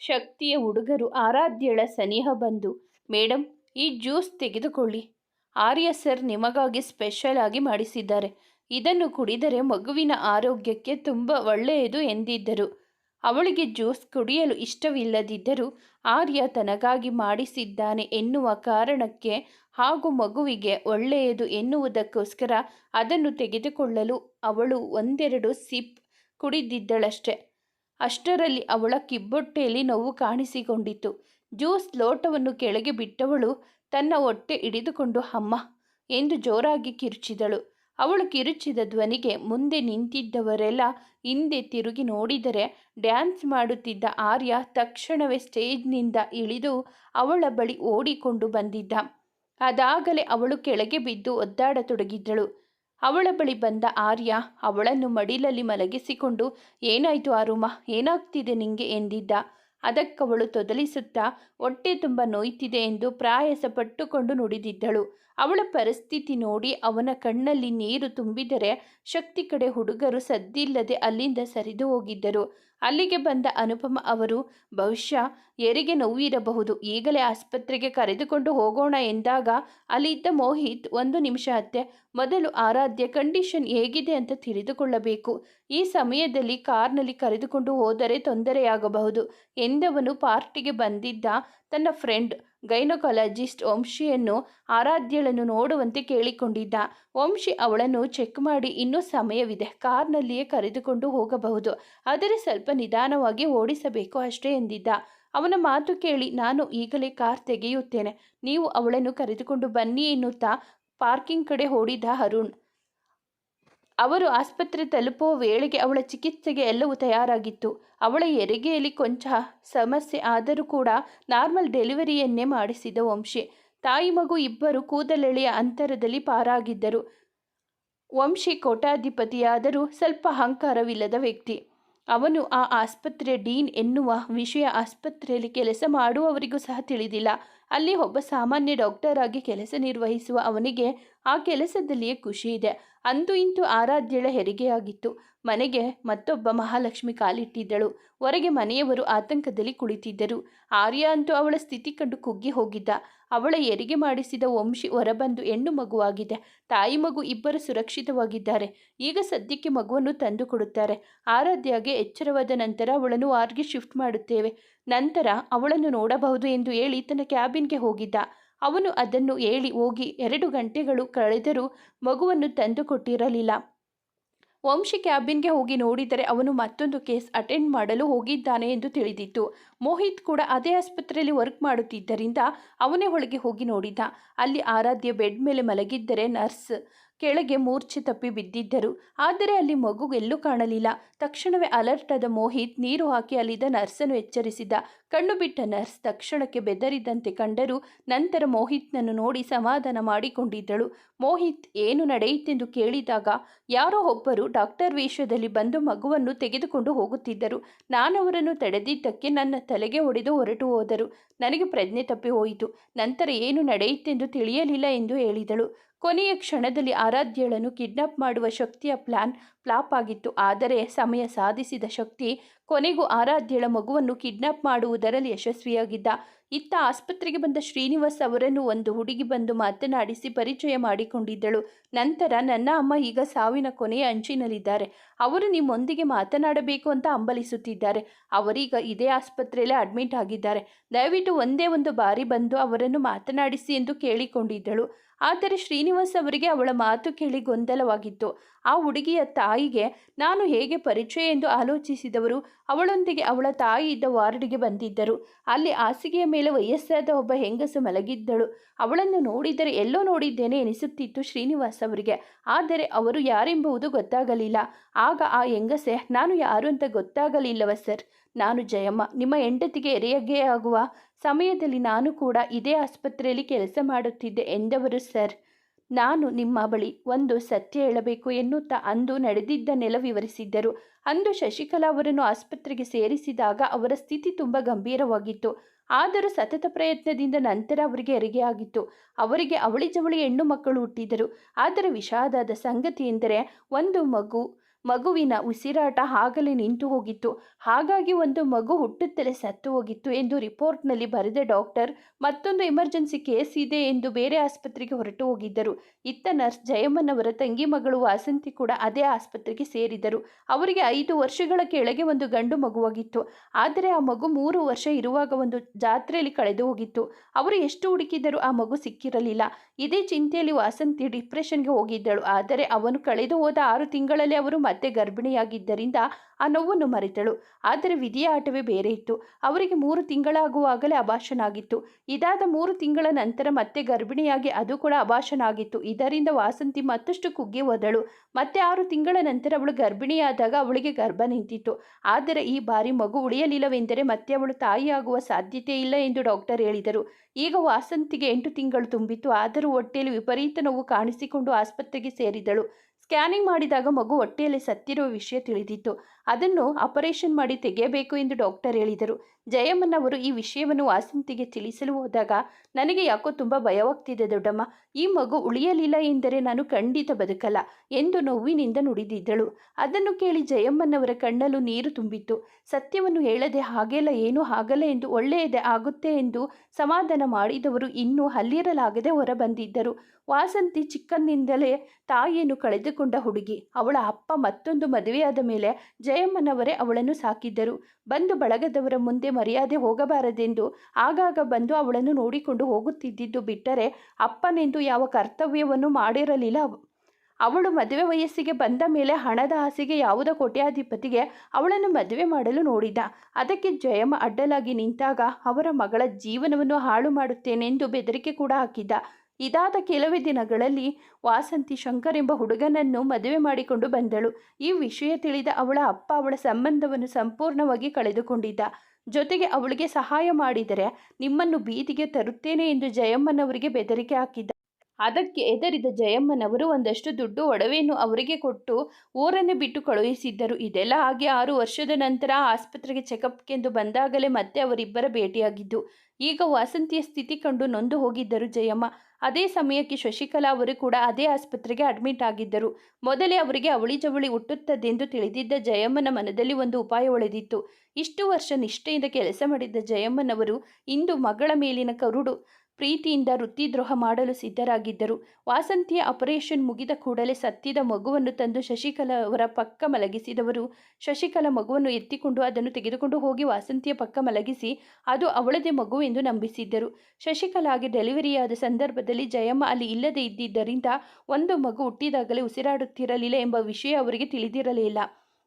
ಶಕ್ತಿಯ ಹುಡುಗರು ಆರಾಧ್ಯಳ ಸನಿಹ ಬಂದು ಮೇಡಮ್ ಈ ಜ್ಯೂಸ್ ತೆಗೆದುಕೊಳ್ಳಿ. ಆರ್ಯ ಸರ್ ನಿಮಗಾಗಿ ಸ್ಪೆಷಲ್ ಆಗಿ ಮಾಡಿಸಿದ್ದಾರೆ. ಇದನ್ನು ಕುಡಿದರೆ ಮಗುವಿನ ಆರೋಗ್ಯಕ್ಕೆ ತುಂಬ ಒಳ್ಳೆಯದು ಎಂದಿದ್ದರು. ಅವಳಿಗೆ ಜ್ಯೂಸ್ ಕುಡಿಯಲು ಇಷ್ಟವಿಲ್ಲದಿದ್ದರೂ ಆರ್ಯ ತನಗಾಗಿ ಮಾಡಿಸಿದ್ದಾನೆ ಎನ್ನುವ ಕಾರಣಕ್ಕೆ ಹಾಗೂ ಮಗುವಿಗೆ ಒಳ್ಳೆಯದು ಎನ್ನುವುದಕ್ಕೋಸ್ಕರ ಅದನ್ನು ತೆಗೆದುಕೊಳ್ಳಲು ಅವಳು ಒಂದೆರಡು ಸಿಪ್ ಕುಡಿದಿದ್ದಳಷ್ಟೆ. ಅಷ್ಟರಲ್ಲಿ ಅವಳ ಕಿಬ್ಬೊಟ್ಟೆಯಲ್ಲಿ ನೋವು ಕಾಣಿಸಿಕೊಂಡಿತು. ಜ್ಯೂಸ್ ಲೋಟವನ್ನು ಕೆಳಗೆ ಬಿಟ್ಟವಳು ತನ್ನ ಹೊಟ್ಟೆ ಹಿಡಿದುಕೊಂಡು, ಅಮ್ಮ, ಎಂದು ಜೋರಾಗಿ ಕಿರುಚಿದಳು. ಅವಳು ಕಿರುಚಿದ ಧ್ವನಿಗೆ ಮುಂದೆ ನಿಂತಿದ್ದವರೆಲ್ಲ ಹಿಂದೆ ತಿರುಗಿ ನೋಡಿದರೆ ಡ್ಯಾನ್ಸ್ ಮಾಡುತ್ತಿದ್ದ ಆರ್ಯ ತಕ್ಷಣವೇ ಸ್ಟೇಜ್ನಿಂದ ಇಳಿದು ಅವಳ ಬಳಿ ಓಡಿಕೊಂಡು ಬಂದಿದ್ದ. ಅದಾಗಲೇ ಅವಳು ಕೆಳಗೆ ಬಿದ್ದು ಒದ್ದಾಡತೊಡಗಿದ್ದಳು. ಅವಳ ಬಳಿ ಬಂದ ಆರ್ಯ ಅವಳನ್ನು ಮಡಿಲಲ್ಲಿ ಮಲಗಿಸಿಕೊಂಡು, ಏನಾಯಿತು ಆರುಮ? ಏನಾಗ್ತಿದೆ ನಿಂಗೆ? ಎಂದಿದ್ದ. ಅದಕ್ಕವಳು ತೊದಲಿಸುತ್ತಾ, ಹೊಟ್ಟೆ ತುಂಬ ನೋಯ್ತಿದೆ ಎಂದು ಪ್ರಾಯಸ ಪಟ್ಟುಕೊಂಡು ನುಡಿದಿದ್ದಳು. ಅವಳ ಪರಿಸ್ಥಿತಿ ನೋಡಿ ಅವನ ಕಣ್ಣಲ್ಲಿ ನೀರು ತುಂಬಿದರೆ ಶಕ್ತಿ ಕಡೆ ಹುಡುಗರು ಸದ್ದಿಲ್ಲದೆ ಅಲ್ಲಿಂದ ಸರಿದು ಹೋಗಿದ್ದರು. ಅಲ್ಲಿಗೆ ಬಂದ ಅನುಪಮ ಅವರು, ಬಹುಶಃ ಎರಿಗೆ ನೋವಿರಬಹುದು. ಈಗಲೇ ಆಸ್ಪತ್ರೆಗೆ ಕರೆದುಕೊಂಡು ಹೋಗೋಣ ಎಂದಾಗ ಅಲ್ಲಿದ್ದ ಮೋಹಿತ್ ಒಂದು ನಿಮಿಷ ಅತ್ತೆ, ಮೊದಲು ಆರಾಧ್ಯ ಕಂಡೀಷನ್ ಹೇಗಿದೆ ಅಂತ ತಿಳಿದುಕೊಳ್ಳಬೇಕು. ಈ ಸಮಯದಲ್ಲಿ ಕಾರ್ನಲ್ಲಿ ಕರೆದುಕೊಂಡು ಹೋದರೆ ತೊಂದರೆಯಾಗಬಹುದು. ಎಂದವನು ಪಾರ್ಟಿಗೆ ಬಂದಿದ್ದ ತನ್ನ ಫ್ರೆಂಡ್ ಗೈನಕಾಲಜಿಸ್ಟ್ ವಂಶಿಯನ್ನು ಆರಾಧ್ಯಳನ್ನು ನೋಡುವಂತೆ ಕೇಳಿಕೊಂಡಿದ್ದ. ವಂಶಿ ಅವಳನ್ನು ಚೆಕ್ ಮಾಡಿ ಇನ್ನೂ ಸಮಯವಿದೆ. ಕಾರ್ನಲ್ಲಿಯೇ ಕರೆದುಕೊಂಡು ಹೋಗಬಹುದು. ಆದರೆ ಸ್ವಲ್ಪ ನಿಧಾನವಾಗಿ ಓಡಿಸಬೇಕು ಅಷ್ಟೇ ಎಂದಿದ್ದ. ಅವನ ಮಾತು ಕೇಳಿ ನಾನು ಈಗಲೇ ಕಾರ್ ತೆಗೆಯುತ್ತೇನೆ. ನೀವು ಅವಳನ್ನು ಕರೆದುಕೊಂಡು ಬನ್ನಿ ಎನ್ನುತ್ತಾ ಪಾರ್ಕಿಂಗ್ ಕಡೆ ಓಡಿದ ಅರುಣ್. ಅವರು ಆಸ್ಪತ್ರೆ ತಲುಪುವ ವೇಳೆಗೆ ಅವಳ ಚಿಕಿತ್ಸೆಗೆ ಎಲ್ಲವೂ ತಯಾರಾಗಿತ್ತು. ಅವಳ ಎರಿಗೆಯಲ್ಲಿ ಕೊಂಚ ಸಮಸ್ಯೆ ಆದರೂ ಕೂಡ ನಾರ್ಮಲ್ ಡೆಲಿವರಿಯನ್ನೇ ಮಾಡಿಸಿದ ವಂಶಿ. ತಾಯಿ ಮಗು ಇಬ್ಬರು ಕೂದಲೆಳೆಯ ಅಂತರದಲ್ಲಿ ಪಾರಾಗಿದ್ದರು. ವಂಶಿ ಕೋಟಾಧಿಪತಿಯಾದರೂ ಸ್ವಲ್ಪ ಅಹಂಕಾರವಿಲ್ಲದ ವ್ಯಕ್ತಿ. ಅವನು ಆ ಆಸ್ಪತ್ರೆ ಡೀನ್ ಎನ್ನುವ ವಿಷಯ ಆಸ್ಪತ್ರೆಯಲ್ಲಿ ಕೆಲಸ ಮಾಡುವವರಿಗೂ ಸಹ ತಿಳಿದಿಲ್ಲ. ಅಲ್ಲಿ ಒಬ್ಬ ಸಾಮಾನ್ಯ ಡಾಕ್ಟರ್ ಆಗಿ ಕೆಲಸ ನಿರ್ವಹಿಸುವ ಅವನಿಗೆ ಆ ಕೆಲಸದಲ್ಲಿಯೇ ಖುಷಿ ಇದೆ. ಅಂತೂ ಇಂತೂ ಆರಾಧ್ಯಳ ಹೆರಿಗೆಯಾಗಿತ್ತು. ಮನೆಗೆ ಮತ್ತೊಬ್ಬ ಮಹಾಲಕ್ಷ್ಮಿ ಕಾಲಿಟ್ಟಿದ್ದಳು. ಹೊರಗೆ ಮನೆಯವರು ಆತಂಕದಲ್ಲಿ ಕುಳಿತಿದ್ದರು. ಆರ್ಯ ಅಂತೂ ಅವಳ ಸ್ಥಿತಿ ಕಂಡು ಕುಗ್ಗಿ ಹೋಗಿದ್ದ. ಅವಳ ಹೆರಿಗೆ ಮಾಡಿಸಿದ ವಂಶಿ ಹೊರಬಂದು ಹೆಣ್ಣು ಮಗುವಾಗಿದೆ. ತಾಯಿ ಮಗು ಇಬ್ಬರು ಸುರಕ್ಷಿತವಾಗಿದ್ದಾರೆ. ಈಗ ಸದ್ಯಕ್ಕೆ ಮಗುವನ್ನು ತಂದು ಕೊಡುತ್ತಾರೆ. ಆರಾಧ್ಯಗೆ ಎಚ್ಚರವಾದ ನಂತರ ಅವಳನ್ನು ಆರ್ಗೆ ಶಿಫ್ಟ್ ಮಾಡುತ್ತೇವೆ. ನಂತರ ಅವಳನ್ನು ನೋಡಬಹುದು ಎಂದು ಹೇಳಿ ತನ್ನ ಕ್ಯಾಬಿನ್ಗೆ ಹೋಗಿದ್ದ. ಅವನು ಅದನ್ನು ಹೇಳಿ ಹೋಗಿ ಎರಡು ಗಂಟೆಗಳು ಕಳೆದರೂ ಮಗುವನ್ನು ತಂದು ಕೊಟ್ಟಿರಲಿಲ್ಲ ವಂಶಿ ಕ್ಯಾಬಿನ್ಗೆ ಹೋಗಿ ನೋಡಿದರೆ ಅವನು ಮತ್ತೊಂದು ಕೇಸ್ ಅಟೆಂಡ್ ಮಾಡಲು ಹೋಗಿದ್ದಾನೆ ಎಂದು ತಿಳಿದಿತ್ತು. ಮೋಹಿತ್ ಕೂಡ ಅದೇ ಆಸ್ಪತ್ರೆಯಲ್ಲಿ ವರ್ಕ್ ಮಾಡುತ್ತಿದ್ದರಿಂದ ಅವನೇ ಒಳಗೆ ಹೋಗಿ ನೋಡಿದ. ಅಲ್ಲಿ ಆರಾಧ್ಯ ಬೆಡ್ ಮೇಲೆ ಮಲಗಿದ್ದರೆ ನರ್ಸ್ ಕೆಳಗೆ ಮೂರ್ಛೆ ತಪ್ಪಿ ಬಿದ್ದಿದ್ದರು. ಆದರೆ ಅಲ್ಲಿ ಮಗು ಎಲ್ಲೂ ಕಾಣಲಿಲ್ಲ. ತಕ್ಷಣವೇ ಅಲರ್ಟ್ ಆದ ಮೋಹಿತ್ ನೀರು ಹಾಕಿ ಅಲ್ಲಿದ್ದ ನರ್ಸನ್ನು ಎಚ್ಚರಿಸಿದ. ಕಣ್ಣು ಬಿಟ್ಟ ನರ್ಸ್ ತಕ್ಷಣಕ್ಕೆ ಬೆದರಿದಂತೆ ಕಂಡರು ನಂತರ ಮೋಹಿತ್ನನ್ನು ನೋಡಿ ಸಮಾಧಾನ ಮಾಡಿಕೊಂಡಿದ್ದಳು. ಮೋಹಿತ್, ಏನು ನಡೆಯಿತೆಂದು ಕೇಳಿದಾಗ ಯಾರೋ ಒಬ್ಬರು ಡಾಕ್ಟರ್ ವೇಷದಲ್ಲಿ ಬಂದು ಮಗುವನ್ನು ತೆಗೆದುಕೊಂಡು ಹೋಗುತ್ತಿದ್ದರು. ನಾನವರನ್ನು ತಡೆದಿದ್ದಕ್ಕೆ ನನ್ನ ತಲೆಗೆ ಹೊಡೆದು ಹೊರಟು ಹೋದರು. ನನಗೆ ಪ್ರಜ್ಞೆ ತಪ್ಪಿ ಹೋಯಿತು. ನಂತರ ಏನು ನಡೆಯಿತೆಂದು ತಿಳಿಯಲಿಲ್ಲ ಎಂದು ಹೇಳಿದಳು. ಕೊನೆಯ ಕ್ಷಣದಲ್ಲಿ ಆರಾಧ್ಯಳನ್ನು ಕಿಡ್ನಾಪ್ ಮಾಡುವ ಶಕ್ತಿಯ ಪ್ಲಾನ್ ಫ್ಲಾಪ್ ಆಗಿತ್ತು. ಆದರೆ ಸಮಯ ಸಾಧಿಸಿದ ಶಕ್ತಿ ಕೊನೆಗೂ ಆರಾಧ್ಯಳ ಮಗುವನ್ನು ಕಿಡ್ನಾಪ್ ಮಾಡುವುದರಲ್ಲಿ ಯಶಸ್ವಿಯಾಗಿದ್ದ. ಇತ್ತ ಆಸ್ಪತ್ರೆಗೆ ಬಂದ ಶ್ರೀನಿವಾಸ್ ಅವರನ್ನು ಒಂದು ಹುಡುಗಿ ಬಂದು ಮಾತನಾಡಿಸಿ ಪರಿಚಯ ಮಾಡಿಕೊಂಡಿದ್ದಳು. ನಂತರ ನನ್ನ ಅಮ್ಮ ಈಗ ಸಾವಿನ ಕೊನೆಯ ಅಂಚಿನಲ್ಲಿದ್ದಾರೆ. ಅವರು ನಿಮ್ಮೊಂದಿಗೆ ಮಾತನಾಡಬೇಕು ಅಂತ ಹಂಬಲಿಸುತ್ತಿದ್ದಾರೆ. ಅವರೀಗ ಇದೇ ಆಸ್ಪತ್ರೆಯಲ್ಲೇ ಅಡ್ಮಿಟ್ ಆಗಿದ್ದಾರೆ. ದಯವಿಟ್ಟು ಒಂದೇ ಒಂದು ಬಾರಿ ಬಂದು ಅವರನ್ನು ಮಾತನಾಡಿಸಿ ಎಂದು ಕೇಳಿಕೊಂಡಿದ್ದಳು. ಆದರೆ ಶ್ರೀನಿವಾಸ್ ಅವರಿಗೆ ಅವಳ ಮಾತು ಕೇಳಿ ಗೊಂದಲವಾಗಿತ್ತು. ಆ ಹುಡುಗಿಯ ತಾಯಿಗೆ ನಾನು ಹೇಗೆ ಪರಿಚಯ ಎಂದು ಆಲೋಚಿಸಿದವರು, ಅವಳೊಂದಿಗೆ ಅವಳ ತಾಯಿ ಇದ್ದ ವಾರ್ಡ್ಗೆ ಬಂದಿದ್ದರು. ಅಲ್ಲಿ ಹಾಸಿಗೆಯ ಮೇಲೆ ವಯಸ್ಸಾದ ಒಬ್ಬ ಹೆಂಗಸು ಮಲಗಿದ್ದಳು. ಅವಳನ್ನು ನೋಡಿದರೆ ಎಲ್ಲೋ ನೋಡಿದ್ದೇನೆ ಎನಿಸುತ್ತಿತ್ತು ಶ್ರೀನಿವಾಸ್ ಅವರಿಗೆ. ಆದರೆ ಅವರು ಯಾರೆಂಬುದು ಗೊತ್ತಾಗಲಿಲ್ಲ. ಆಗ ಆ ಹೆಂಗಸೆ, ನಾನು ಯಾರು ಅಂತ ಗೊತ್ತಾಗಲಿಲ್ಲವ ಸರ್? ನಾನು ಜಯಮ್ಮ. ನಿಮ್ಮ ಹೆಂಡತಿಗೆ ಎರೆಯಗ್ಗೆ ಆಗುವ ಸಮಯದಲ್ಲಿ ನಾನು ಕೂಡ ಇದೇ ಆಸ್ಪತ್ರೆಯಲ್ಲಿ ಕೆಲಸ ಮಾಡುತ್ತಿದ್ದೆ ಎಂದವರು, ಸರ್, ನಾನು ನಿಮ್ಮ ಬಳಿ ಒಂದು ಸತ್ಯ ಹೇಳಬೇಕು ಎನ್ನುತ್ತಾ ಅಂದು ನಡೆದಿದ್ದನ್ನೆಲ್ಲ ವಿವರಿಸಿದ್ದರು. ಅಂದು ಶಶಿಕಲಾ ಅವರನ್ನು ಆಸ್ಪತ್ರೆಗೆ ಸೇರಿಸಿದಾಗ ಅವರ ಸ್ಥಿತಿ ತುಂಬ ಗಂಭೀರವಾಗಿತ್ತು. ಆದರೂ ಸತತ ಪ್ರಯತ್ನದಿಂದ ನಂತರ ಅವರಿಗೆ ಹೆರಿಗೆಯಾಗಿತ್ತು ಅವರಿಗೆ ಅವಳಿ ಜವಳಿ ಹೆಣ್ಣು ಮಕ್ಕಳು ಹುಟ್ಟಿದರು. ಆದರೆ ವಿಷಾದದ ಸಂಗತಿ ಎಂದರೆ, ಒಂದು ಮಗು ಮಗುವಿನ ಉಸಿರಾಟ ಆಗಲೇ ನಿಂತು ಹೋಗಿತ್ತು. ಹಾಗಾಗಿ ಒಂದು ಮಗು ಹುಟ್ಟುತ್ತಲೇ ಸತ್ತು ಹೋಗಿತ್ತು ಎಂದು ರಿಪೋರ್ಟ್ನಲ್ಲಿ ಬರೆದ ಡಾಕ್ಟರ್, ಮತ್ತೊಂದು ಎಮರ್ಜೆನ್ಸಿ ಕೇಸ್ ಇದೆ ಎಂದು ಬೇರೆ ಆಸ್ಪತ್ರೆಗೆ ಹೊರಟು ಹೋಗಿದ್ದರು. ಇತ್ತ ನರ್ಸ್ ಜಯಮ್ಮನವರ ತಂಗಿ ಮಗಳು ವಾಸಂತಿ ಕೂಡ ಅದೇ ಆಸ್ಪತ್ರೆಗೆ ಸೇರಿದರು ಅವರಿಗೆ ಐದು ವರ್ಷಗಳ ಕೆಳಗೆ ಒಂದು ಗಂಡು ಮಗುವಾಗಿತ್ತು. ಆದರೆ ಆ ಮಗು ಮೂರು ವರ್ಷ ಇರುವಾಗ ಒಂದು ಜಾತ್ರೆಯಲ್ಲಿ ಕಳೆದು ಹೋಗಿತ್ತು. ಅವರು ಎಷ್ಟು ಹುಡುಕಿದರೂ ಆ ಮಗು ಸಿಕ್ಕಿರಲಿಲ್ಲ. ಇದೇ ಚಿಂತೆಯಲ್ಲಿ ವಾಸಂತಿ ಡಿಪ್ರೆಷನ್ಗೆ ಹೋಗಿದ್ದಳು. ಆದರೆ ಅವನು ಕಳೆದು ಹೋದ ಆರು ತಿಂಗಳಲ್ಲಿ ಅವರು ಮತ್ತೆ ಗರ್ಭಿಣಿಯಾಗಿದ್ದರಿಂದ ಆ ನೋವನ್ನು ಮರೆತಳು. ಆದರೆ ವಿಧಿಯ ಆಟವೇ ಬೇರೆ ಇತ್ತು. ಅವರಿಗೆ ಮೂರು ತಿಂಗಳಾಗುವಾಗಲೇ ಅಭಾಷನಾಗಿತ್ತು ಇದಾದ ಮೂರು ತಿಂಗಳ ನಂತರ ಮತ್ತೆ ಗರ್ಭಿಣಿಯಾಗಿ ಅದು ಕೂಡ ಅಭಾಷಣ ಆಗಿತ್ತು. ಇದರಿಂದ ವಾಸಂತಿ ಮತ್ತಷ್ಟು ಕುಗ್ಗಿ ಹೋದಳು. ಮತ್ತೆ ಆರು ತಿಂಗಳ ನಂತರ ಅವಳು ಗರ್ಭಿಣಿಯಾದಾಗ ಅವಳಿಗೆ ಗರ್ಭ ನಿಂತಿತ್ತು. ಆದರೆ ಈ ಬಾರಿ ಮಗು ಉಳಿಯಲಿಲ್ಲವೆಂದರೆ ಮತ್ತೆ ಅವಳು ತಾಯಿಯಾಗುವ ಸಾಧ್ಯತೆ ಇಲ್ಲ ಎಂದು ಡಾಕ್ಟರ್ ಹೇಳಿದರು. ಈಗ ವಾಸಂತಿಗೆ ಎಂಟು ತಿಂಗಳು ತುಂಬಿತ್ತು. ಆದರೂ ಹೊಟ್ಟೆಯಲ್ಲಿ ವಿಪರೀತ ನೋವು ಕಾಣಿಸಿಕೊಂಡು ಆಸ್ಪತ್ರೆಗೆ ಸೇರಿದಳು. ಸ್ಕ್ಯಾನಿಂಗ್ ಮಾಡಿದಾಗ ಮಗು ಹೊಟ್ಟೆಯಲ್ಲಿ ಸತ್ತಿರುವ ವಿಷಯ ತಿಳಿದಿತ್ತು. ಅದನ್ನು ಆಪರೇಷನ್ ಮಾಡಿ ತೆಗೆಯಬೇಕು ಎಂದು ಡಾಕ್ಟರ್ ಹೇಳಿದರು. ಜಯಮ್ಮನವರು ಈ ವಿಷಯವನ್ನು ವಾಸಂತಿಗೆ ತಿಳಿಸಲು ಹೋದಾಗ, ನನಗೆ ಯಾಕೋ ತುಂಬ ಭಯವಾಗ್ತಿದೆ ದೊಡ್ಡಮ್ಮ. ಈ ಮಗು ಉಳಿಯಲಿಲ್ಲ ಎಂದರೆ ನಾನು ಖಂಡಿತ ಬದುಕಲ್ಲ ಎಂದು ನೋವಿನಿಂದ ನುಡಿದಿದ್ದಳು. ಅದನ್ನು ಕೇಳಿ ಜಯಮ್ಮನವರ ಕಣ್ಣಲ್ಲೂ ನೀರು ತುಂಬಿತ್ತು. ಸತ್ಯವನ್ನು ಹೇಳದೆ, ಹಾಗೆಲ್ಲ ಏನೂ ಆಗಲ್ಲ ಎಂದು ಒಳ್ಳೆಯದೇ ಆಗುತ್ತೆ ಎಂದು ಸಮಾಧಾನ ಮಾಡಿದವರು ಇನ್ನೂ ಹಲ್ಲಿರಲಾಗದೆ ಹೊರಬಂದಿದ್ದರು. ವಾಸಂತಿ ಚಿಕ್ಕಂದಿನಿಂದಲೇ ತಾಯಿಯನ್ನು ಕಳೆದುಕೊಂಡ ಹುಡುಗಿ. ಅವಳ ಅಪ್ಪ ಮತ್ತೊಂದು ಮದುವೆಯಾದ ಮೇಲೆ ಜಯಮ್ಮನವರೇ ಅವಳನ್ನು ಸಾಕಿದ್ದರು. ಬಂದು ಬಳಗದವರ ಮುಂದೆ ಮರ್ಯಾದೆ ಹೋಗಬಾರದೆಂದು ಆಗಾಗ ಬಂದು ಅವಳನ್ನು ನೋಡಿಕೊಂಡು ಹೋಗುತ್ತಿದ್ದಿದ್ದು ಬಿಟ್ಟರೆ ಅಪ್ಪನೆಂದು ಯಾವ ಕರ್ತವ್ಯವನ್ನು ಮಾಡಿರಲಿಲ್ಲ. ಅವಳು ಮದುವೆ ವಯಸ್ಸಿಗೆ ಬಂದ ಮೇಲೆ ಹಣದ ಆಸೆಗೆ ಯಾವುದೋ ಕೋಟ್ಯಾಧಿಪತಿಗೆ ಅವಳನ್ನು ಮದುವೆ ಮಾಡಲು ನೋಡಿದ. ಅದಕ್ಕೆ ಜಯಮ್ಮ ಅಡ್ಡಲಾಗಿ ನಿಂತಾಗ ಅವರ ಮಗಳ ಜೀವನವನ್ನು ಹಾಳು ಮಾಡುತ್ತೇನೆಂದು ಬೆದರಿಕೆ ಕೂಡ ಹಾಕಿದ್ದ ಇದಾದ ಕೆಲವೇ ದಿನಗಳಲ್ಲಿ ವಾಸಂತಿ ಶಂಕರ್ ಎಂಬ ಹುಡುಗನನ್ನು ಮದುವೆ ಮಾಡಿಕೊಂಡು ಬಂದಳು. ಈ ವಿಷಯ ತಿಳಿದ ಅವಳ ಅಪ್ಪ ಅವಳ ಸಂಬಂಧವನ್ನು ಸಂಪೂರ್ಣವಾಗಿ ಕಳೆದುಕೊಂಡಿದ್ದ. ಜೊತೆಗೆ ಅವಳಿಗೆ ಸಹಾಯ ಮಾಡಿದರೆ ನಿಮ್ಮನ್ನು ಬೀದಿಗೆ ತರುತ್ತೇನೆ ಎಂದು ಜಯಮ್ಮನವರಿಗೆ ಬೆದರಿಕೆ ಹಾಕಿದ್ದ. ಅದಕ್ಕೆ ಎದರಿದ ಜಯಮ್ಮನವರು ಒಂದಷ್ಟು ದುಡ್ಡು ಒಡವೆಯನ್ನು ಅವರಿಗೆ ಕೊಟ್ಟು ಊರನ್ನು ಬಿಟ್ಟು ಕಳುಹಿಸಿದ್ದರು. ಇದೆಲ್ಲ ಹಾಗೆ ಆರು ವರ್ಷದ ನಂತರ ಆಸ್ಪತ್ರೆಗೆ ಚೆಕಪ್ಗೆಂದು ಬಂದಾಗಲೇ ಮತ್ತೆ ಅವರಿಬ್ಬರ ಭೇಟಿಯಾಗಿದ್ದು, ಈಗ ವಾಸಂತಿಯ ಸ್ಥಿತಿ ಕಂಡು ನೊಂದು ಹೋಗಿದ್ದರು ಜಯಮ್ಮ. ಅದೇ ಸಮಯಕ್ಕೆ ಶಶಿಕಲಾ ಅವರು ಕೂಡ ಅದೇ ಆಸ್ಪತ್ರೆಗೆ ಅಡ್ಮಿಟ್ ಆಗಿದ್ದರು. ಮೊದಲೇ ಅವರಿಗೆ ಅವಳಿ ಜವಳಿ ಹುಟ್ಟುತ್ತದೆಂದು ತಿಳಿದಿದ್ದ ಜಯಮ್ಮನ ಮನದಲ್ಲಿ ಒಂದು ಉಪಾಯ ಒಳೆದಿತ್ತು. ಇಷ್ಟು ವರ್ಷ ನಿಷ್ಠೆಯಿಂದ ಕೆಲಸ ಮಾಡಿದ್ದ ಜಯಮ್ಮನವರು ಇಂದು ಮಗಳ ಮೇಲಿನ ಕರುಡು. ಪ್ರೀತಿಯಿಂದ ವೃತ್ತಿದ್ರೋಹ ಮಾಡಲು ಸಿದ್ಧರಾಗಿದ್ದರು. ವಾಸಂತಿಯ ಆಪರೇಷನ್ ಮುಗಿದ ಕೂಡಲೇ ಸತ್ತಿದ ಮಗುವನ್ನು ತಂದು ಶಶಿಕಲಾ ಅವರ ಪಕ್ಕ ಮಲಗಿಸಿದವರು. ಶಶಿಕಲಾ ಮಗುವನ್ನು ಎತ್ತಿಕೊಂಡು ಅದನ್ನು ತೆಗೆದುಕೊಂಡು ಹೋಗಿ ವಾಸಂತಿಯ ಪಕ್ಕ ಮಲಗಿಸಿ, ಅದು ಅವಳದೇ ಮಗು ಎಂದು ನಂಬಿಸಿದ್ದರು. ಶಶಿಕಲಾಗೆ ಡೆಲಿವರಿಯಾದ ಸಂದರ್ಭದಲ್ಲಿ ಜಯಮ್ಮ ಅಲ್ಲಿ ಇಲ್ಲದೇ ಇದ್ದಿದ್ದರಿಂದ ಒಂದು ಮಗು ಹುಟ್ಟಿದಾಗಲೇ ಉಸಿರಾಡುತ್ತಿರಲಿಲ್ಲ ಎಂಬ ವಿಷಯ ಅವರಿಗೆ ತಿಳಿದಿರಲಿಲ್ಲ